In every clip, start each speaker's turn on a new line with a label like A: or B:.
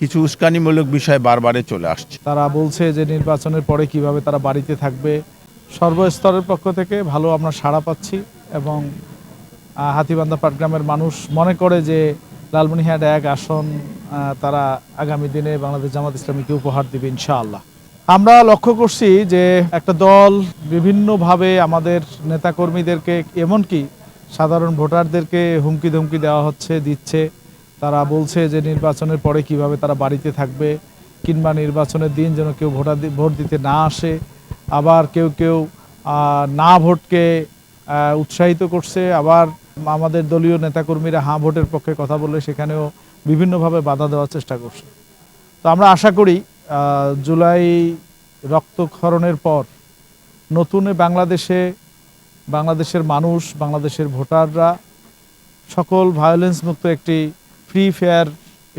A: কিছু উস্কানিমূলক বিষয় বারবারে চলে আসছে।
B: তারা বলছে যে নির্বাচনের পরে কীভাবে তারা বাড়িতে থাকবে। সর্বস্তরের পক্ষ থেকে ভালো আমরা সাড়া পাচ্ছি এবং হাতীবান্ধা পাটগ্রামের মানুষ মনে করে যে লালমনিহাট এক আসন তারা আগামী দিনে বাংলাদেশ জামাত ইসলামীকে উপহার দেবে ইনশাআল্লাহ। আমরা লক্ষ্য করছি যে একটা দল বিভিন্নভাবে আমাদের নেতাকর্মীদেরকে, এমনকি সাধারণ ভোটারদেরকে হুমকি ধুমকি দেওয়া হচ্ছে, দিচ্ছে। তারা বলছে যে নির্বাচনের পরে কীভাবে তারা বাড়িতে থাকবে কিংবা নির্বাচনের দিন যেন কেউ ভোটার ভোট দিতে না আসে। আবার কেউ কেউ না ভোটকে উৎসাহিত করছে। আবার আমাদের দলীয় নেতাকর্মীরা হাঁ ভোটের পক্ষে কথা বলে সেখানেও বিভিন্নভাবে বাধা দেওয়ার চেষ্টা করছে। তো আমরা আশা করি জুলাই রক্তক্ষরণের পর নতুন বাংলাদেশে বাংলাদেশের মানুষ, বাংলাদেশের ভোটাররা সকল ভায়োলেন্স মুক্ত একটি ফ্রি ফেয়ার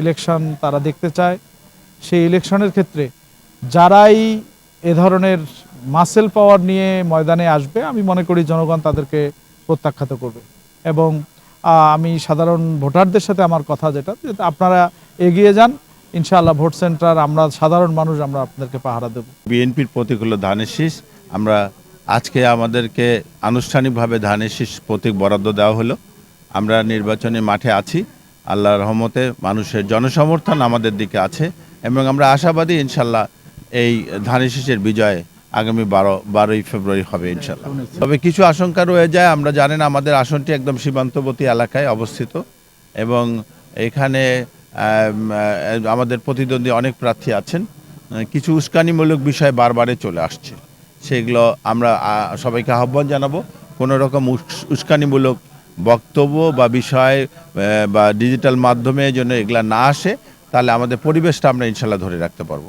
B: ইলেকশন তারা দেখতে চায়। সেই ইলেকশনের ক্ষেত্রে যারাই এ ধরনের মাসেল পাওয়ার নিয়ে ময়দানে আসবে, আমি মনে করি জনগণ তাদেরকে প্রত্যাখ্যাত করবে। এবং আমি সাধারণ ভোটারদের সাথে আমার কথা যেটা আপনারা এগিয়ে যান, ইনশাআল্লাহ ভোট সেন্টার, আমরা সাধারণ মানুষ, আমরা আপনাদেরকে পাহারা দেব।
A: বিএনপির প্রতীক হলো ধানের শীষ। আমরা আজকে আমাদেরকে আনুষ্ঠানিকভাবে ধানের শীষ প্রতীক বরাদ্দ দেওয়া হলো। আমরা নির্বাচনী মাঠে আছি। আল্লাহর রহমতে মানুষের জনসমর্থন আমাদের দিকে আছে এবং আমরা আশাবাদী ইনশাল্লাহ এই ধানের শীষের বিজয় আগামী বারো, বারোই ফেব্রুয়ারি হবে ইনশাল্লাহ। তবে কিছু আশঙ্কা রয়ে যায়, আমরা জানেন আমাদের আসনটি একদম সীমান্তবর্তী এলাকায় অবস্থিত এবং এখানে আমাদের প্রতিদ্বন্দ্বী অনেক প্রার্থী আছেন। কিছু উস্কানিমূলক বিষয় বারবারে চলে আসছে। সেগুলো আমরা সবাইকে আহ্বান জানাব। কোনো রকম উস- উস্কানিমূলক বক্তব্য বা বিষয় বা ডিজিটাল মাধ্যমে যেন এগুলা না আসে, তাহলে আমাদের পরিবেশটা আমরা ইনশাল্লাহ ধরে রাখতে পারব।